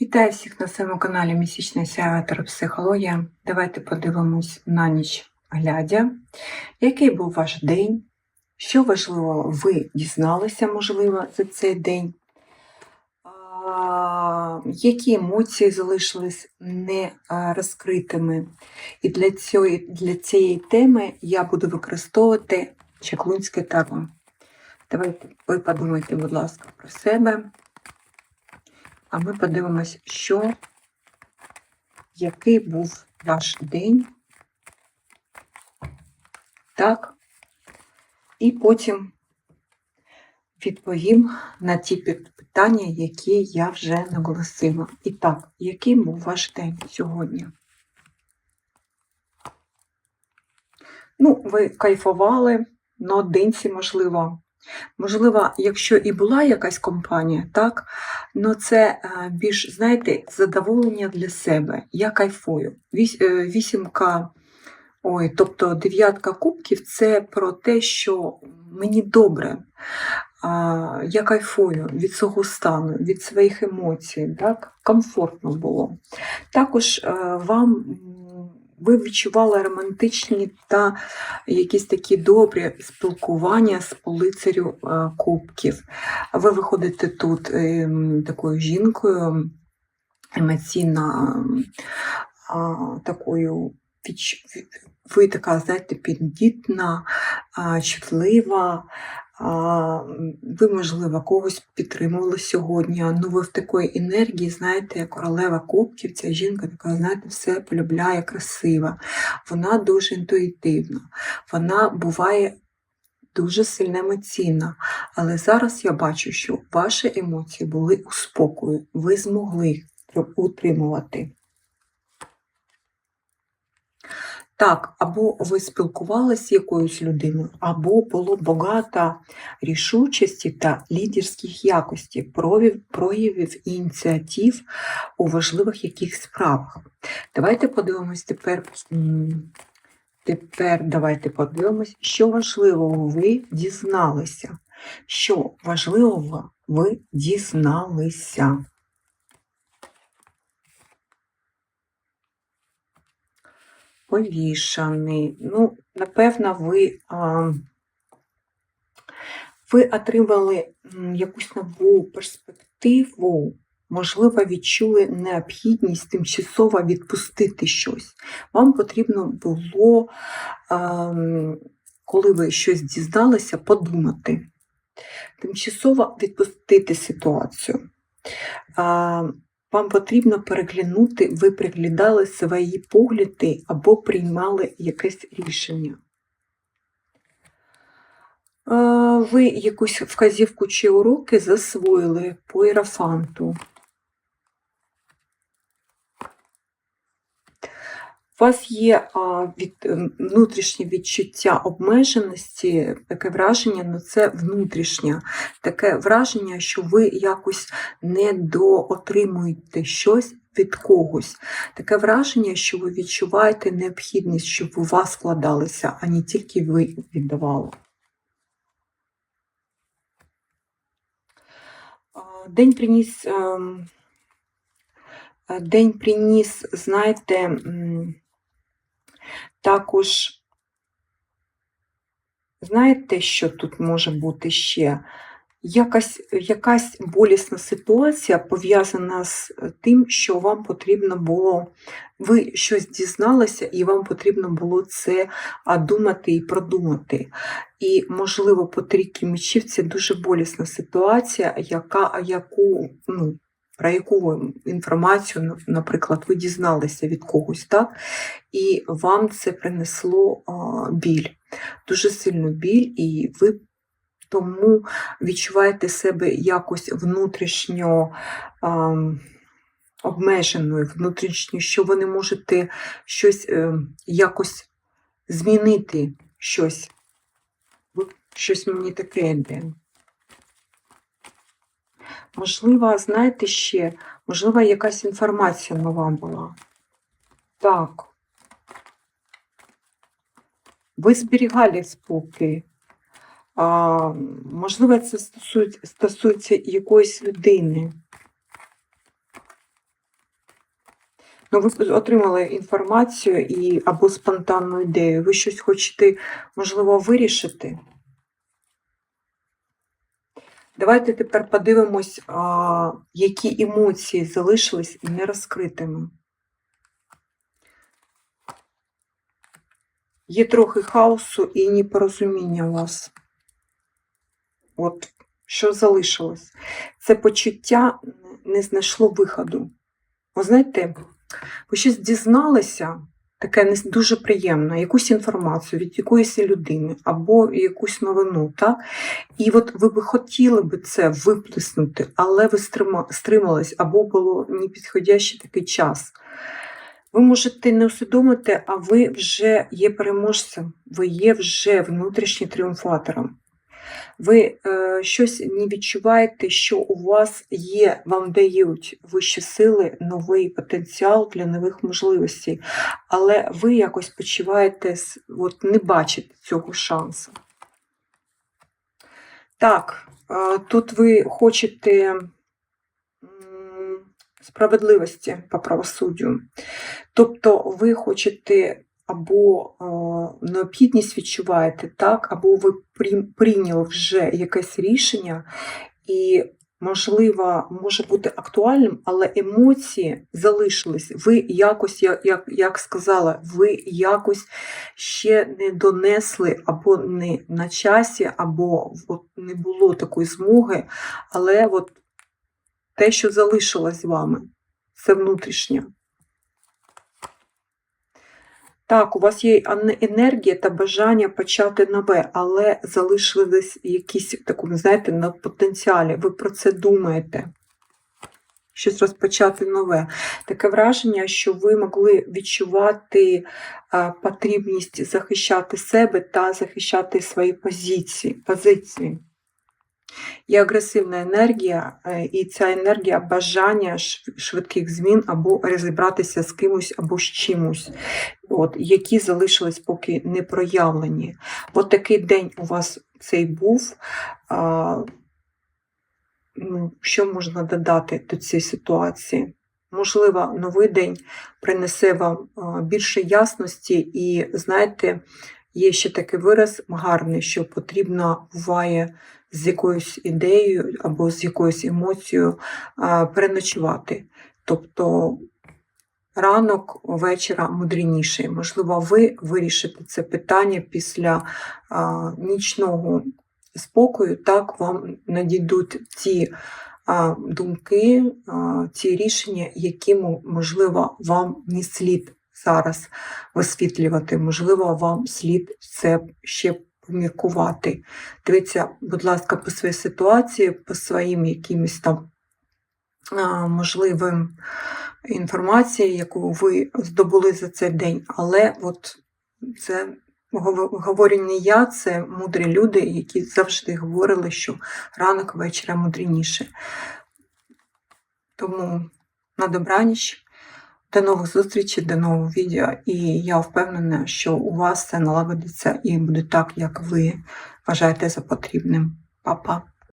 Вітаю всіх на своєму каналі Місячна сява психологія. Давайте подивимось на ніч глядя, який був ваш день, що важливо ви дізналися, можливо, за цей день, які емоції залишились не розкритими. І для цієї, для цієї теми я буду використовувати чаклунське таро. Давайте ви подумайте, будь ласка, про себе. А ми подивимось, що, який був ваш день. Так. І потім відповім на ті питання, які я вже наголосила. І так, який був ваш день сьогодні? Ну, ви кайфували наодинці, можливо. Можливо, якщо і була якась компанія, так, але це е, більш, знаєте, задоволення для себе. Я кайфую. Е, Вісімка, ой, тобто дев'ятка кубків це про те, що мені добре. Я кайфую від свого стану, від своїх емоцій, так? комфортно було. Також е, вам ви відчували романтичні та якісь такі добрі спілкування з полицарю е, кубків. Ви виходите тут ем, такою жінкою емоційно ем, такою ви така, знаєте, піддітна, чутлива. Ви, можливо, когось підтримували сьогодні. Ну, ви в такої енергії, знаєте, королева кубків, ця жінка така, знаєте, все полюбляє, красива. Вона дуже інтуїтивна. Вона буває дуже сильно емоційна. Але зараз я бачу, що ваші емоції були у спокою. Ви змогли утримувати. Так, або ви спілкувалися з якоюсь людиною, або було багато рішучості та лідерських якостей, проявів, ініціатив у важливих яких справах. Давайте подивимось тепер. Тепер давайте подивимось, що важливого ви дізналися. Що важливого ви дізналися. Повішаний. Ну, напевно, ви, а, ви отримали якусь нову перспективу, можливо, відчули необхідність тимчасово відпустити щось. Вам потрібно було, а, коли ви щось дізналися, подумати. Тимчасово відпустити ситуацію. А, вам потрібно переглянути, ви приглядали свої погляди або приймали якесь рішення. Ви якусь вказівку чи уроки засвоїли по ірафанту. У вас є від, ем, внутрішнє відчуття обмеженості, таке враження, ну це внутрішнє, таке враження, що ви якось не доотримуєте щось від когось. Таке враження, що ви відчуваєте необхідність, щоб у вас вкладалися, а не тільки ви віддавали. День приніс, ем, е, день приніс, знаєте, також, знаєте, що тут може бути ще? Якась, якась болісна ситуація пов'язана з е, тим, що вам потрібно було, ви щось дізналися, і вам потрібно було це думати і продумати. І, можливо, по трійки мечів це дуже болісна ситуація, яка, яку, ну, про яку інформацію, наприклад, ви дізналися від когось, так? і вам це принесло біль, дуже сильну біль, і ви тому відчуваєте себе якось внутрішньо обмеженою, внутрішньо, що ви не можете щось е, якось змінити щось. Щось мені таке йде. Можливо, знаєте ще, можливо, якась інформація нова була. Так. Ви зберігали спокій. А, можливо, це стосується, якоїсь людини. Ну, ви отримали інформацію і або спонтанну ідею. Ви щось хочете, можливо, вирішити. Давайте тепер подивимось, які емоції залишились нерозкритими. Є трохи хаосу і непорозуміння у вас. От, що залишилось? Це почуття не знайшло виходу. Ви знаєте, ви щось дізналися, таке не дуже приємне, якусь інформацію від якоїсь людини або якусь новину, так? І от ви би хотіли би це виплеснути, але ви стрима- стримались, або було непідходящий такий час. Ви можете не усвідомити, а ви вже є переможцем, ви є вже внутрішнім тріумфатором. Ви е, щось не відчуваєте, що у вас є, вам дають вищі сили, новий потенціал для нових можливостей, але ви якось почуваєте, от не бачите цього шансу. Так, е, тут ви хочете справедливості по правосуддю. Тобто ви хочете або е, необхідність відчуваєте, так, або ви прий- прийняли вже якесь рішення, і, можливо, може бути актуальним, але емоції залишились. Ви якось, як, як, як сказала, ви якось ще не донесли, або не на часі, або от не було такої змоги, але от те, що залишилось з вами, це внутрішнє. Так, у вас є енергія та бажання почати нове, але залишились якісь такому, знаєте, на потенціалі. Ви про це думаєте. Щось розпочати нове. Таке враження, що ви могли відчувати потрібність захищати себе та захищати свої позиції. позиції. Є агресивна енергія, і ця енергія бажання швидких змін або розібратися з кимось або з чимось, от, які залишились поки не проявлені. От такий день у вас цей був. А, ну, що можна додати до цієї ситуації? Можливо, новий день принесе вам більше ясності, і знаєте, є ще такий вираз гарний, що потрібно буває з якоюсь ідеєю або з якоюсь емоцією переночувати. Тобто ранок вечора мудреніший. Можливо, ви вирішите це питання після а, нічного спокою, так вам надійдуть ті думки, а, ті рішення, які, можливо, вам не слід зараз висвітлювати. Можливо, вам слід це ще поміркувати. Дивіться, будь ласка, по своїй ситуації, по своїм якимось там можливим інформації, яку ви здобули за цей день. Але от це говорю не я, це мудрі люди, які завжди говорили, що ранок вечора мудрініше. Тому на добраніч. До нових зустрічей, до нового відео. І я впевнена, що у вас це налагодиться і буде так, як ви вважаєте за потрібним. Па-па!